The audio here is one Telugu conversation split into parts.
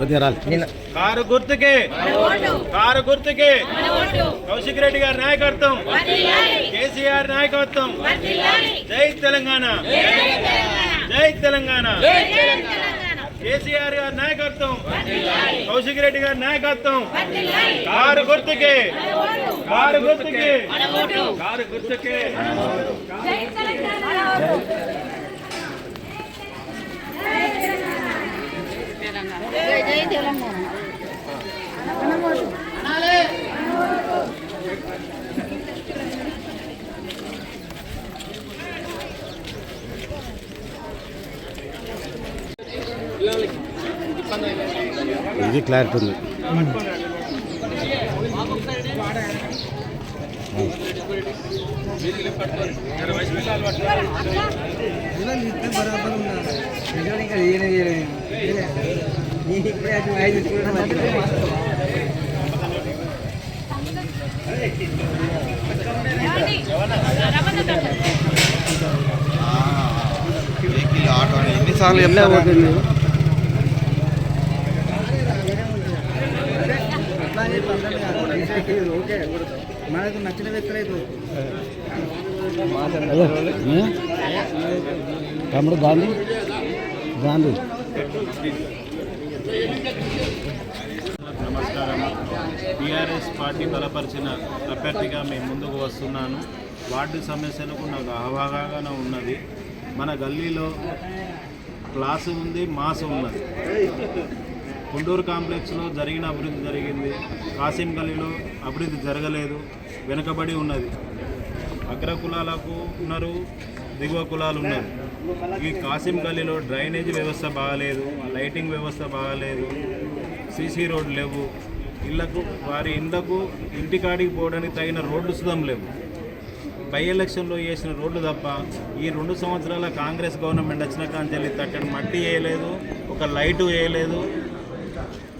కొద్దిగా రాలి. నిన్న కారు గుర్తుకే. కారు గుర్తుకే. కౌశిక్ రెడ్డి గారి నాయకత్వం. కేసీఆర్ నాయకత్వం. జై తెలంగాణ. జై తెలంగాణ. కేసీఆర్ గారి నాయకత్వం కౌశిక్ రెడ్డి గారి నాయకత్వం. కారు గుర్తుకే. కారు గుర్తుకే. కారు గుర్తుకే. జై జై తెలంగాణ. ఇది క్లారిటీ ఉంది. ఎన్నిసార్లు చెప్తారు మనకు నచ్చిన వ్యక్తులైతే ఏ? తమ్ముడు గాంధీ? గాంధీ. నమస్కారం టీఆర్ఎస్ పార్టీ బలపరిచిన అభ్యర్థిగా మేము ముందుకు వస్తున్నాను. వార్డు సమస్యలకు నాకు అవగాహన ఉన్నది. మన గల్లీలో క్లాసు ఉంది మాసు ఉన్నది. గుంటూరు కాంప్లెక్స్లో జరిగిన అభివృద్ధి జరిగింది. కాసిం గల్లీలో అభివృద్ధి జరగలేదు. వెనుకబడి ఉన్నది. అగ్ర కులాలకు ఉన్నారు దిగువ కులాలు ఉన్నారు ఈ కాసిం గల్లీలో డ్రైనేజ్ వ్యవస్థ బాగాలేదు లైటింగ్ వ్యవస్థ బాగాలేదు సీసీ రోడ్లు లేవు. ఇళ్ళకు వారి ఇండ్లకు ఇంటికాడికి పోవడానికి తగిన రోడ్లు సుధం లేవు. బై ఎలక్షన్లో వేసిన రోడ్లు తప్ప ఈ రెండు సంవత్సరాల కాంగ్రెస్ గవర్నమెంట్ వచ్చిన కాంచెల్లి తట్టని మట్టి వేయలేదు ఒక లైటు వేయలేదు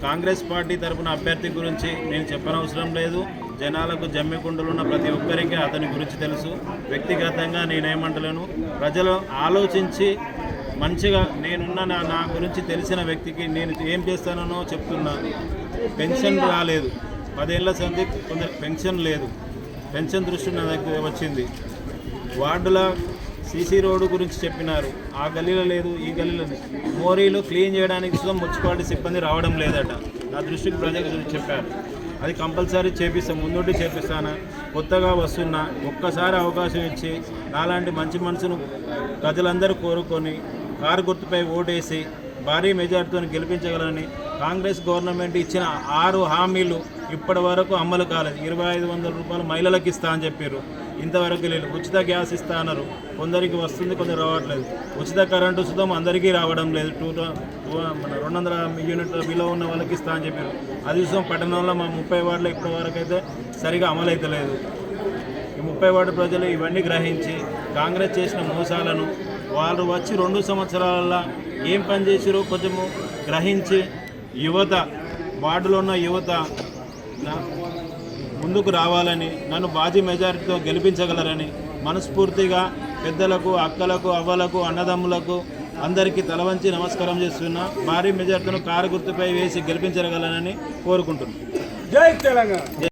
కాంగ్రెస్ పార్టీ తరపున అభ్యర్థి గురించి నేను చెప్పనవసరం లేదు. జనాలకు జమ్మికుండలు ఉన్న ప్రతి ఒక్కరికి అతని గురించి తెలుసు. వ్యక్తిగతంగా నేనేమంటలేను. ప్రజలు ఆలోచించి మంచిగా నేనున్న నా నా గురించి తెలిసిన వ్యక్తికి నేను ఏం చేస్తానో చెప్తున్నా. పెన్షన్ రాలేదు. పదేళ్ళ సంధి కొందరు పెన్షన్ లేదు. పెన్షన్ దృష్టి నా దగ్గర వచ్చింది. వార్డుల సీసీ రోడ్డు గురించి చెప్పినారు. ఆ గల్లీలో లేదు ఈ గల్లీలో మోరీలు క్లీన్ చేయడానికి సుతం మున్సిపాలిటీ సిబ్బంది రావడం లేదట. నా దృష్టికి ప్రజలకు చెప్పారు. అది కంపల్సరీ చేపిస్తాం ముందుండి చేపిస్తాను? కొత్తగా వస్తున్నా ఒక్కసారి అవకాశం ఇచ్చి నాలాంటి మంచి మనసును ప్రజలందరూ కోరుకొని కారు గుర్తుపై ఓటేసి భారీ మెజార్టీతో గెలిపించగలని కాంగ్రెస్ గవర్నమెంట్ ఇచ్చిన ఆరు హామీలు ఇప్పటి వరకు అమలు కాలేదు. ఇరవై ఐదు వందల రూపాయలు మహిళలకు ఇస్తా అని చెప్పారు. ఇంతవరకు లేదు. ఉచిత గ్యాస్ ఇస్తా అన్నారు. కొందరికి వస్తుంది కొందరు రావట్లేదు. ఉచిత కరెంటు సుతం అందరికీ రావడం లేదు. టూ మన రెండు వందల యూనిట్ బిలో ఉన్న వాళ్ళకి ఇస్తా అని చెప్పారు. అది చూసాం పట్టణంలో మా ముప్పై వార్డులో ఇప్పటి వరకు అయితే సరిగా అమలైతలేదు. ఈ ముప్పై వార్డు ప్రజలు ఇవన్నీ గ్రహించి కాంగ్రెస్ చేసిన మోసాలను వాళ్ళు వచ్చి రెండు సంవత్సరాల ఏం పని చేసిరో కొంచెము గ్రహించి యువత వార్డులో ఉన్న యువత ముందుకు రావాలని నన్ను బాజీ మెజారిటీతో గెలిపించగలరని మనస్ఫూర్తిగా పెద్దలకు అక్కలకు అవ్వలకు అన్నదమ్ములకు అందరికీ తలవంచి నమస్కారం చేస్తున్నా. భారీ మెజార్టీను కారు గుర్తుపై వేసి గెలిపించగలనని కోరుకుంటున్నాను